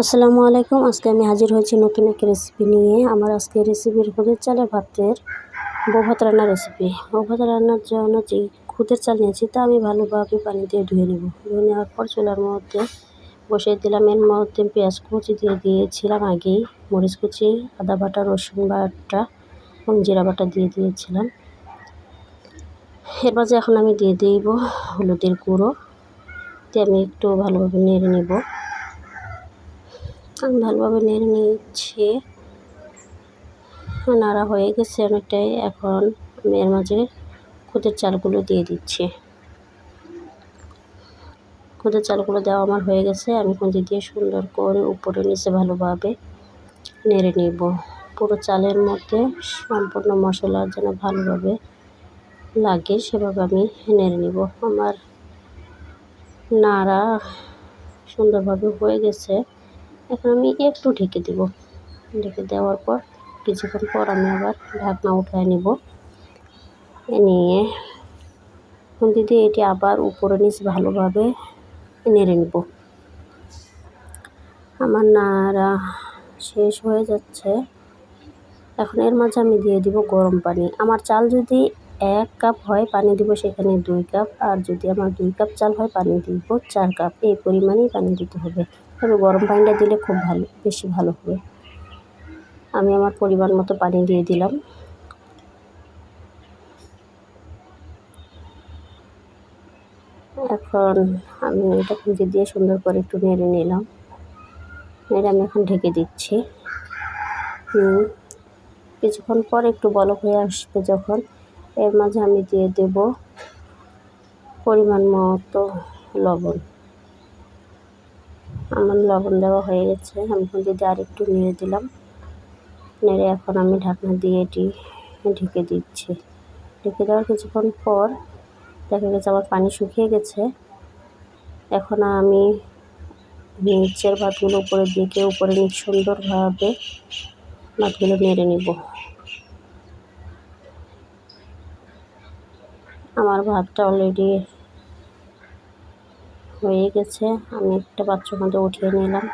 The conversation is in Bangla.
আসসালামু আলাইকুম। আজকে আমি হাজির হয়েছি নতুন একটি রেসিপি নিয়ে। আমার আজকে রেসিপির খুদের চালের ভাতের বউ ভাত রান্নার রেসিপি বউ ভাত রান্নার জন্য যে খুদের চাল নিয়েছি, তা আমি ভালোভাবে পানি দিয়ে ধুয়ে নেব। ধুয়ে নেওয়ার পর চুলার মধ্যে বসিয়ে দিলাম এর মধ্যে পেঁয়াজ কুচি দিয়ে দিয়েছিলাম আগেই, মরিচ কুচি, আদা বাটা, রসুন বাটা এবং জিরা বাটা দিয়ে দিয়েছিলাম। এর মাঝে এখন আমি দিয়ে দিব হলুদের গুঁড়ো। দিয়ে আমি একটু ভালোভাবে নেড়ে নেব। আমি ভালোভাবে নেড়ে নিচ্ছি নাড়া হয়ে গেছে অনেকটাই। এখন আমি এর মাঝে খুদের চালগুলো দিয়ে দিচ্ছি। খুদের চালগুলো দেওয়া আমার হয়ে গেছে। আমি খুঁজে দিয়ে সুন্দর করে উপরে, নিচে ভালোভাবে নেড়ে নিব। পুরো চালের মধ্যে সম্পূর্ণ মশলা যেন ভালোভাবে লাগে, সেভাবে আমি নেড়ে নিব। আমার নাড়া সুন্দরভাবে হয়ে গেছে। এখন আমি একটু ঢেকে দেব। ঢেকে দেওয়ার পর কিছুক্ষণ পর আমি আবার ঢাকনা উঠায় নেব। নিয়ে খুন্তি দিয়ে এটি আবার উপরে নিচ ভালোভাবে নেড়ে নেব। আমার নাড়া শেষ হয়ে যাচ্ছে। এখন এর মাঝে আমি দিয়ে দিব গরম পানি। আমার চাল যদি এক কাপ হয় পানি দিব সেখানে দুই কাপ। আর যদি আমার দুই কাপ চাল হয় পানি দিব চার কাপ। এই পরিমাণেই পানি দিতে হবে। তবে গরম পানিটা দিলে খুব ভালো, বেশি ভালো হবে। আমি আমার পরিমাণ মতো পানি দিয়ে দিলাম। এখন আমি এটা খুঁজে দিয়ে সুন্দর করে একটু নেড়ে নিলাম। নেড়ে আমি এখন ঢেকে দিচ্ছি। কিছুক্ষণ পর একটু বলক হয়ে আসবে যখন। এর মাঝে আমি দিয়ে দেব পরিমাণ মতো লবণ। আমার লবণ দেওয়া হয়ে গেছে। আমি দিয়ে আরেকটু নেড়ে দিলাম। নেড়ে এখন আমি ঢাকনা দিয়ে এটি ঢেকে দিচ্ছি। ঢেকে দেওয়ার কিছুক্ষণ পর দেখা গেছে আমার পানি শুকিয়ে গেছে। এখন আমি নিচের ভাতগুলো উপরে দিকে, উপরে সুন্দরভাবে ভাতগুলো নেড়ে নিব। আমার ভাতটা অলরেডি হয়ে গেছে। আমি একটা বাচ্চার মধ্যে উঠিয়ে নিলাম।